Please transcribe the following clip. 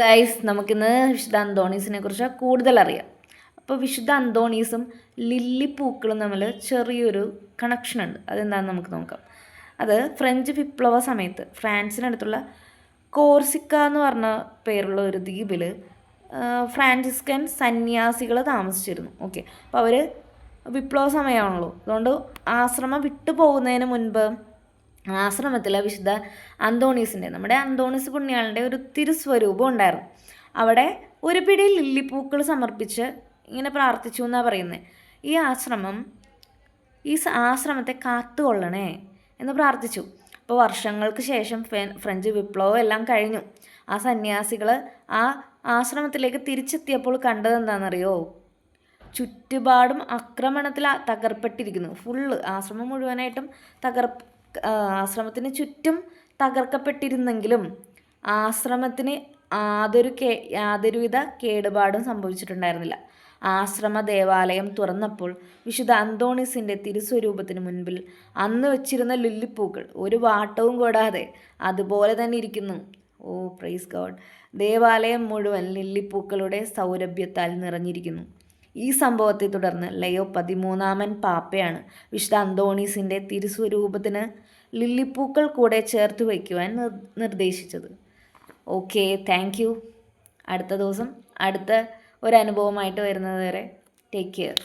Guys നമുക്കിന്ന് വിശുദ്ധ അന്തോണീസിനെ കുറിച്ച് കൂടുതൽ അറിയാം. അപ്പോൾ വിശുദ്ധ അന്തോണീസും ലില്ലി പൂക്കളും തമ്മിൽ ചെറിയൊരു കണക്ഷൻ ഉണ്ട്. അതെന്താണെന്ന് നമുക്ക് നോക്കാം. അത് ഫ്രഞ്ച് വിപ്ലവ സമയത്ത് ഫ്രാൻസിനടുത്തുള്ള കോർസിക്ക എന്ന് പറഞ്ഞ പേരുള്ള ഒരു ദ്വീപിൽ ഫ്രാൻസിസ്കൻ സന്യാസികൾ താമസിച്ചിരുന്നു. ഓക്കെ അപ്പോൾ അവർ വിപ്ലവ സമയമാണല്ലോ. അതുകൊണ്ട് ആശ്രമം വിട്ടു പോകുന്നതിന് മുൻപ് ആശ്രമത്തിൽ വിശുദ്ധ അന്തോണീസിന്റെ നമ്മുടെ അന്തോണീസ് പുണ്യാളന്റെ ഒരു തിരുസ്വരൂപം ഉണ്ടായിരുന്നു. അവിടെ ഒരു പിടി ലില്ലിപ്പൂക്കൾ സമർപ്പിച്ച് ഇങ്ങനെ പ്രാർത്ഥിച്ചു എന്നാണ് പറയുന്നത് ഈ ആശ്രമം ഈ ആശ്രമത്തെ കാത്തുകൊള്ളണേ എന്ന് പ്രാർത്ഥിച്ചു. അപ്പോൾ വർഷങ്ങൾക്ക് ശേഷം ഫ്രഞ്ച് വിപ്ലവം എല്ലാം കഴിഞ്ഞു. ആ സന്യാസികൾ ആ ആശ്രമത്തിലേക്ക് തിരിച്ചെത്തിയപ്പോൾ കണ്ടത് എന്താണെന്നറിയോ? ചുറ്റുപാടും ആക്രമണത്തിൽ തകർപ്പെട്ടിരിക്കുന്നു. ഫുള്ള് ആശ്രമം മുഴുവനായിട്ടും തകർ ആശ്രമത്തിന് ചുറ്റും തകർക്കപ്പെട്ടിരുന്നെങ്കിലും ആശ്രമത്തിന് യാതൊരു കേ യാതൊരുവിധ കേടുപാടും സംഭവിച്ചിട്ടുണ്ടായിരുന്നില്ല. ആശ്രമ ദേവാലയം തുറന്നപ്പോൾ വിശുദ്ധ അന്തോണീസിന്റെ തിരുസ്വരൂപത്തിന് മുൻപിൽ അന്ന് വെച്ചിരുന്ന ലുല്ലിപ്പൂക്കൾ ഒരു വാട്ടവും കൂടാതെ അതുപോലെ തന്നെ ഇരിക്കുന്നു. ഓ പ്രൈസ് ഗോഡ് ദേവാലയം മുഴുവൻ ലില്ലിപ്പൂക്കളുടെ സൗരഭ്യത്താൽ നിറഞ്ഞിരിക്കുന്നു. ഈ സംഭവത്തെ തുടർന്ന് ലയോ പതിമൂന്നാമൻ പാപ്പയാണ്. വിശുദ്ധ അന്തോണീസിന്റെ തിരുസ്വരൂപത്തിന് ലില്ലിപ്പൂക്കൾ കൂടെ ചേർത്ത് വയ്ക്കുവാൻ നിർദ്ദേശിച്ചത്. ഓക്കെ താങ്ക് അടുത്ത ദിവസം അടുത്ത ഒരു അനുഭവമായിട്ട് വരുന്നത് വരെ ടേക്ക് കെയർ